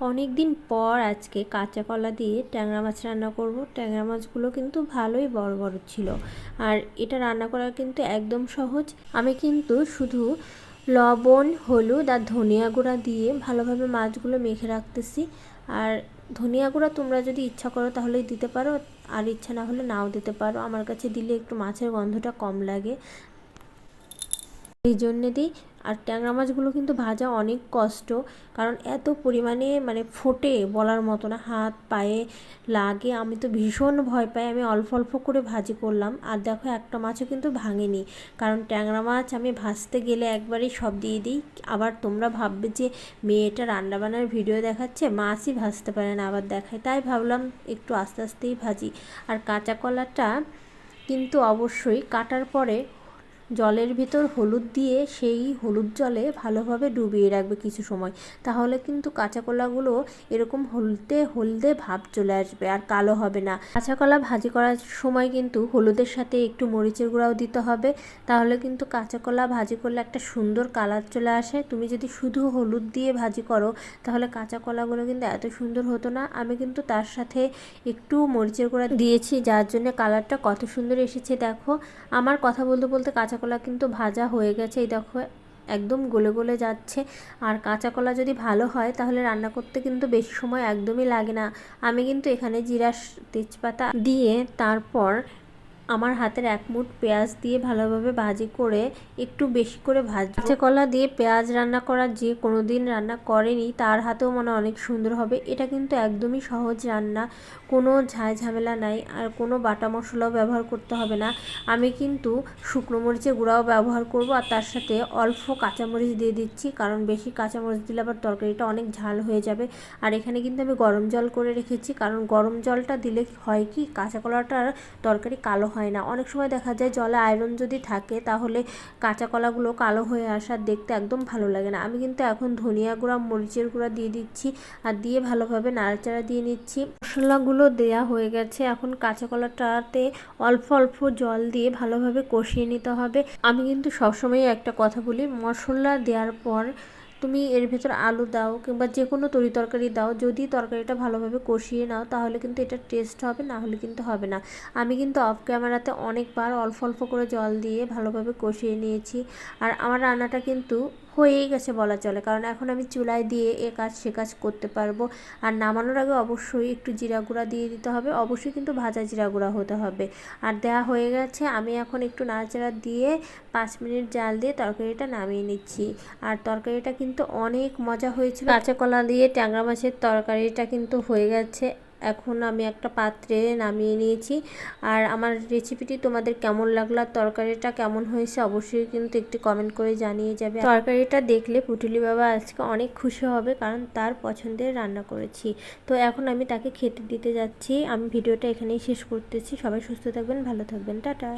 অনেক দিন পর আজকে কাঁচা কলা দিয়ে ট্যাংরা মাছ রান্না করব। ট্যাংরা মাছগুলো কিন্তু ভালোই বড় বড় ছিল। আর এটা রান্না করা কিন্তু একদম সহজ। আমি কিন্তু শুধু লবণ, হলুদ আর ধনিয়া গুঁড়া দিয়ে ভালোভাবে মাছগুলো মেখে রাখতেছি। আর ধনিয়া গুঁড়া তোমরা যদি ইচ্ছা করো তাহলেই দিতে পারো, আর ইচ্ছা না হলে নাও দিতে পারো। আমার কাছে দিলে একটু মাছের গন্ধটা কম লাগে। এই জন্যে দিই আর ট্যাংরা মাছগুলো কিন্তু ভাজা অনেক কষ্ট, কারণ এত পরিমাণে মানে ফোটে বলার মতো না, হাত, পায়ে লাগে। আমি তো ভীষণ ভয় পাই, আমি অল্প অল্প করে ভাজি করলাম। আর দেখো, একটা মাছও কিন্তু ভাঙেনি। কারণ ট্যাংরা মাছ আমি ভাজতে গেলে একবারই সব দিয়ে দিই। আবার তোমরা ভাববে যে মেয়েটা রান্নাবান্নার ভিডিও দেখাচ্ছে, মাছই ভাজতে পারে না, আবার দেখায়। তাই ভাবলাম একটু আস্তে আস্তেই ভাজি। আর কাঁচা কলাটা কিন্তু অবশ্যই কাটার পরে জলের ভিতর হলুদ দিয়ে সেই হলুদ জলে ভালোভাবে ডুবিয়ে রাখবে কিছু সময়। তাহলে কিন্তু কাঁচা কলাগুলো এরকম হলদে হলদে ভাব চলে আসবে, আর কালো হবে না। কাঁচা কলা ভাজি করার সময় কিন্তু হলুদের সাথে একটু মরিচের গুঁড়াও দিতে হবে। তাহলে কিন্তু কাঁচা কলা ভাজি করলে একটা সুন্দর কালার চলে আসে। তুমি যদি শুধু হলুদ দিয়ে ভাজি করো, তাহলে কাঁচা কলাগুলো কিন্তু এত সুন্দর হতো না। আমি কিন্তু তার সাথে একটু মরিচের গুঁড়া দিয়েছি, যার জন্য কালারটা কত সুন্দর এসেছে। দেখো, আমার কথা বলতে বলতে কাঁচা কাঁচা কলা কিন্তু ভাজা হয়ে গেছে। এই দেখো, একদম গলে গলে যাচ্ছে। আর কাঁচা কলা যদি ভালো হয়, তাহলে রান্না করতে কিন্তু বেশি সময় একদমই লাগে না। আমি কিন্তু এখানে জিরা তেজপাতা দিয়ে তারপর আমার হাতের এক মুঠ পেঁয়াজ দিয়ে ভালোভাবে ভাজি করে একটু বেশি করে ভাজি কাঁচা কলা দিয়ে পেঁয়াজ রান্না করা যে কোনো দিন রান্না করেনি, তার হাতেও মনে অনেক সুন্দর হবে। এটা কিন্তু একদমই সহজ রান্না, কোনো ঝাই ঝামেলা নাই আর কোনো বাটা মশলাও ব্যবহার করতে হবে না। আমি কিন্তু শুকনো মরিচের গুঁড়াও ব্যবহার করব আর তার সাথে অল্প কাঁচামরিচ দিয়ে দিচ্ছি, কারণ বেশি কাঁচামরিচ দিলে আবার তরকারিটা অনেক ঝাল হয়ে যাবে। আর এখানে কিন্তু আমি গরম জল করে রেখেছি, কারণ গরম জলটা দিলে হয় কি কাঁচা কলাটার তরকারি কালো হয় না। অনেক সময় দেখা যায় জলে আয়রন যদি থাকে, তাহলে কাঁচা কলাগুলো কালো হয়ে আসার দেখতে একদম ভালো লাগে না। আমি কিন্তু এখন ধনিয়া গুঁড়া, মরিচের গুঁড়া দিয়ে দিচ্ছি আর দিয়ে ভালোভাবে নাড়াচাড়া দিয়ে নিচ্ছি। মশলাগুলো দেয়া হয়ে গেছে। এখন কাঁচা কলাটাতে অল্প অল্প জল দিয়ে ভালোভাবে কষিয়ে নিতে হবে। আমি কিন্তু সবসময় একটা কথা বলি, মশলা দেওয়ার পর তুমি এর ভেতর আলু দাও কিংবা যে কোনো তরি তরকারি দাও, যদি তরকারিটা ভালোভাবে কষিয়ে নাও, তাহলে কিন্তু এটা টেস্ট হবে, না হলে কিন্তু হবে না। আমি কিন্তু অফ ক্যামেরাতে অনেকবার অল্প অল্প করে জল দিয়ে ভালোভাবে কষিয়ে নিয়েছি। আর আমার রান্নাটা কিন্তু হয়েই গেছে বলা চলে। কারণ এখন আমি চুলায় দিয়ে এ কাজ, সে কাজ করতে পারব। আর নামানোর আগে অবশ্যই একটু জিরা গুঁড়া দিয়ে দিতে হবে। অবশ্যই কিন্তু ভাজা জিরা গুঁড়া হতে হবে। আর দেওয়া হয়ে গেছে, আমি এখন একটু নাড়াচাড়া দিয়ে পাঁচ মিনিট জাল দিয়ে তরকারিটা নামিয়ে নিচ্ছি। আর তরকারিটা কিন্তু অনেক মজা হয়েছিল। কাঁচা কলা দিয়ে ট্যাংরা মাছের তরকারিটা কিন্তু হয়ে গেছে। এখন আমি একটা পাত্রে নামিয়ে নিয়েছি। আর আমার রেসিপিটি তোমাদের কেমন লাগল আর তরকারিটা কেমন হয়েছে অবশ্যই কিন্তু একটি কমেন্ট করে জানিয়ে যাবে। তরকারিটা দেখলে পুটুলি বাবা আজকে অনেক খুশি হবে কারণ তার পছন্দের রান্না করেছি। তো এখন আমি তাকে খেতে দিতে যাচ্ছি। আমি ভিডিওটা এখানেই শেষ করতেছি। সবাই সুস্থ থাকবেন, ভালো থাকবেন। টাটা।